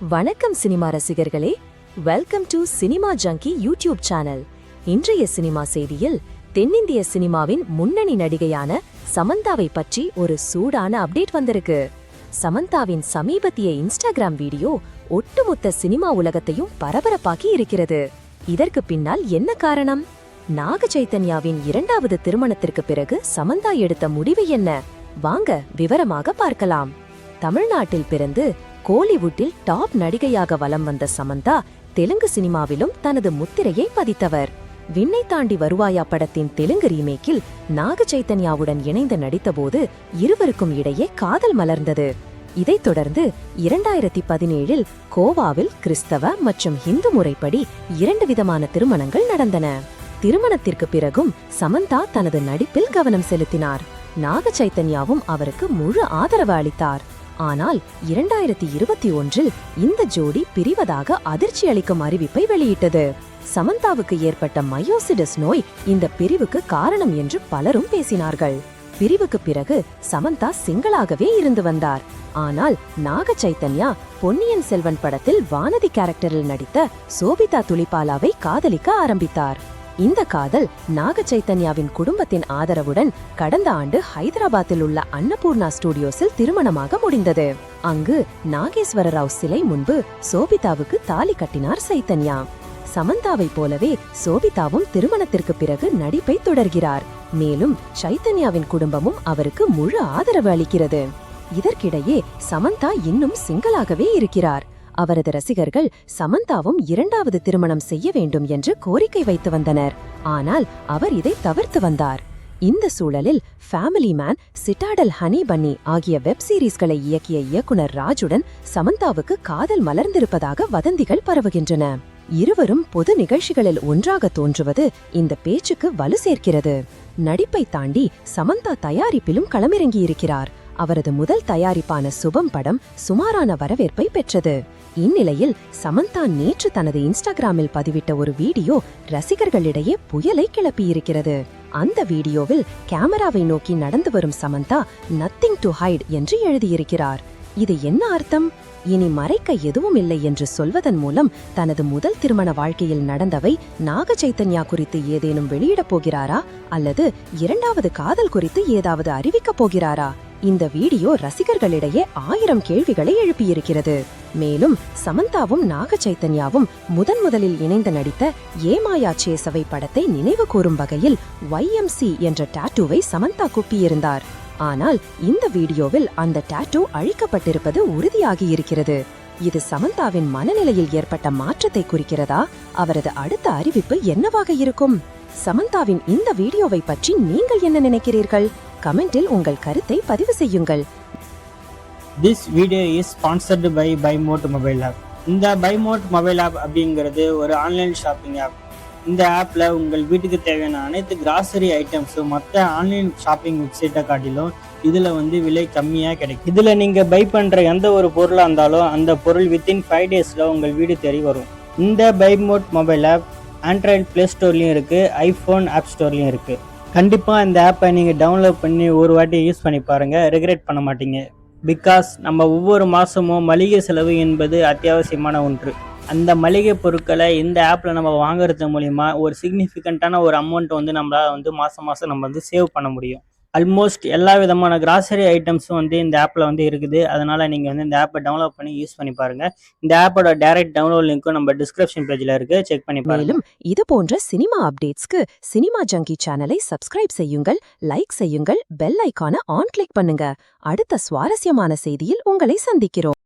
வணக்கம் சினிமா ரசிகர்களே. Welcome to cinema junkie YouTube channel இன்றைய சினிமா செய்தியில் தென்னிந்திய சினிமாவின் முன்னணி நடிகையான சமந்தாவை பற்றி ஒரு சூடான அப்டேட் வந்திருக்கு. சமந்தாவின் சமீபத்திய இன்ஸ்டாகிராம் வீடியோ ஒட்டுமொத்த சினிமா உலகத்தையும் பரபரப்பாக்கி இருக்கிறது. இதற்கு பின்னால் என்ன காரணம்? நாக சைத்தன்யாவின் இரண்டாவது திருமணத்திற்கு பிறகு சமந்தா எடுத்த முடிவு என்ன? வாங்க விவரமாக பார்க்கலாம். தமிழ்நாட்டில் பிறந்து கோலிவுட்டில் டாப் நடிகையாக வலம் வந்த சமந்தா தெலுங்கு சினிமாவிலும் தனது முத்திரையை பதித்தவர். விண்ணை தாண்டி வருவாயா படத்தின் தெலுங்கு ரீமேக்கில் நாக சைத்தன்யாவுடன் இணைந்து நடித்தபோது இருவருக்கும் இடையே காதல் மலர்ந்தது. இதைத் தொடர்ந்து இரண்டாயிரத்தி பதினேழில் கோவாவில் கிறிஸ்தவ மற்றும் இந்து முறைப்படி இரண்டு விதமான திருமணங்கள் நடந்தன. திருமணத்திற்கு பிறகும் சமந்தா தனது நடிப்பில் கவனம் செலுத்தினார். நாக சைத்தன்யாவும் அவருக்கு முழு ஆதரவு அளித்தார். ஆனால் இரண்டாயிரத்தி இருபத்தி ஒன்றில் இந்த ஜோடி பிரிவதாக அதிர்ச்சி அளிக்கும் அறிவிப்பை வெளியிட்டது. சமந்தாவுக்கு ஏற்பட்ட மயோசிடஸ் நோய் இந்த பிரிவுக்கு காரணம் என்று பலரும் பேசினார்கள். பிரிவுக்கு பிறகு சமந்தா சிங்களாகவே இருந்து வந்தார். ஆனால் நாக சைத்தன்யா பொன்னியின் செல்வன் படத்தில் வானதி கேரக்டரில் நடித்த சோபிதா துளிபாலாவை காதலிக்க ஆரம்பித்தார். இந்த காதல் நாக சைத்தன்யாவின் குடும்பத்தின் ஆதரவுடன் கடந்த ஆண்டு ஹைதராபாத்தில் உள்ள அன்னபூர்ணா ஸ்டுடியோஸில் திருமணமாக முடிந்தது. அங்கு நாகேஸ்வர ராவ் சிலை முன்பு சோபிதாவுக்கு தாலி கட்டினார் சைத்தன்யா. சமந்தாவைப் போலவே சோபிதாவும் திருமணத்திற்கு பிறகு நடிப்பை தொடர்கிறார். மேலும் சைத்தன்யாவின் குடும்பமும் அவருக்கு முழு ஆதரவு அளிக்கிறது. இதற்கிடையே சமந்தா இன்னும் சிங்களாகவே இருக்கிறார். அவரது ரசிகர்கள் சமந்தாவும் இரண்டாவது திருமணம் செய்ய வேண்டும் என்று கோரிக்கை வைத்து வந்தனர். ஆனால் அவர் இதை தவிர்த்து வந்தார். இந்த சூழலில் ஃபேமிலி மேன் சிட்டாடல் ஹனி பன்னி ஆகிய வெப் சீரிஸ்களை இயக்கிய இயக்குனர் ராஜுடன் சமந்தாவுக்கு காதல் மலர்ந்திருப்பதாக வதந்திகள் பரவுகின்றன. இருவரும் பொது நிகழ்ச்சிகளில் ஒன்றாக தோன்றுவது இந்த பேச்சுக்கு வலு சேர்க்கிறது. நடிப்பை தாண்டி சமந்தா தயாரிப்பிலும் களமிறங்கியிருக்கிறார். அவரது முதல் தயாரிப்பான சுபம் படம் சுமாரான வரவேற்பை பெற்றது. இந்நிலையில் சமந்தா நேற்று தனது இன்ஸ்டாகிராமில் பதிவிட்ட ஒரு வீடியோ ரசிகர்களிடையே புயலை கிளப்பியிருக்கிறது. அந்த வீடியோவில் கேமராவை நோக்கி நடந்து வரும் சமந்தா நத்திங் டு ஹைட் என்று எழுதியிருக்கிறார். இது என்ன அர்த்தம்? இனி மறைக்க எதுவும் இல்லை என்று சொல்வதன் மூலம் தனது முதல் திருமண வாழ்க்கையில் நடந்தவை நாக சைத்தன்யா குறித்து ஏதேனும் வெளியிடப் போகிறாரா? அல்லது இரண்டாவது காதல் குறித்து ஏதாவது அறிவிக்கப் போகிறாரா? இந்த வீடியோ ரசிகர்களிடையே ஆயிரம் கேள்விகளை எழுப்பியிருக்கிறது. மேலும் சமந்தாவும் நாக சைத்தன்யாவும் முதன் முதலில் இணைந்து நடித்த ஏமாயா சேசவை படத்தை நினைவு கூறும் வகையில் ஒய்எம்சி என்ற டாட்டூவை சமந்தா குப்பியிருந்தார். ஆனால் இந்த வீடியோவில் அந்த டாட்டூ அழிக்கப்பட்டிருப்பது உறுதியாகியிருக்கிறது இது சமந்தாவின் மனநிலையில் ஏற்பட்ட மாற்றத்தை குறிக்கிறதா? அவரது அடுத்த அறிவிப்பு என்னவாக இருக்கும்? சமந்தாவின் இந்த வீடியோவை பற்றி நீங்கள் என்ன நினைக்கிறீர்கள்? கமெண்டில் உங்கள் கருத்தை பதிவு செய்யுங்கள். This video is sponsored by Bymod mobile app இந்த பைமோட் மொபைல் ஆப் அப்படிங்கிறது ஒரு ஆன்லைன் ஷாப்பிங் ஆப் இந்த ஆப்பில் உங்கள் வீட்டுக்கு தேவையான அனைத்து கிராசரி ஐட்டம்ஸும் மற்ற ஆன்லைன் ஷாப்பிங் வெப்சைட்டை காட்டிலும் இதில் வந்து விலை கம்மியாக கிடைக்கும். இதில் நீங்கள் பை பண்ணுற எந்த ஒரு பொருளாக இருந்தாலும் அந்த பொருள் வித்தின் ஃபைவ் டேஸில் உங்கள் வீடு தேடி வரும். இந்த பைமோட் மொபைல் ஆப் ஆண்ட்ராய்டு ப்ளே ஸ்டோர்லேயும் இருக்குது ஐஃபோன் ஆப் ஸ்டோர்லேயும் இருக்குது கண்டிப்பாக இந்த ஆப்பை நீங்கள் டவுன்லோட் பண்ணி ஒரு வாட்டி யூஸ் பண்ணி பாருங்கள் ரெகுலேட் பண்ண மாட்டீங்க. பிகாஸ் நம்ம ஒவ்வொரு மாதமும் மளிகை செலவு என்பது அத்தியாவசியமான ஒன்று. அந்த மளிகை பொருட்களை இந்த ஆப்பில் நம்ம வாங்குறது மூலிமா ஒரு சிக்னிஃபிகண்ட்டான ஒரு அமௌண்ட் வந்து நம்மளால் வந்து மாதம் மாதம் நம்ம வந்து சேவ் பண்ண முடியும். ஆல்மோஸ்ட் எல்லா விதமான கிராசரி ஐட்டம்ஸும் வந்து இந்த ஆப்பில் வந்து இருக்குது. அதனால் நீங்கள் வந்து இந்த ஆப்பை டவுன்லோட் பண்ணி யூஸ் பண்ணி பாருங்கள் இந்த ஆப்போட டைரக்ட் டவுன்லோட் லிங்க்கும் நம்ம டிஸ்கிரிப்ஷன் பேஜில் இருக்குது செக் பண்ணி பாருங்கள் இது போன்ற சினிமா அப்டேட்ஸ்க்கு சினிமா ஜங்கி சேனலை சப்ஸ்கிரைப் செய்யுங்கள் லைக் செய்யுங்கள் பெல் ஐகானை ஆன் கிளிக் பண்ணுங்க. அடுத்த சுவாரஸ்யமான செய்தியில் உங்களை சந்திக்கிறோம்.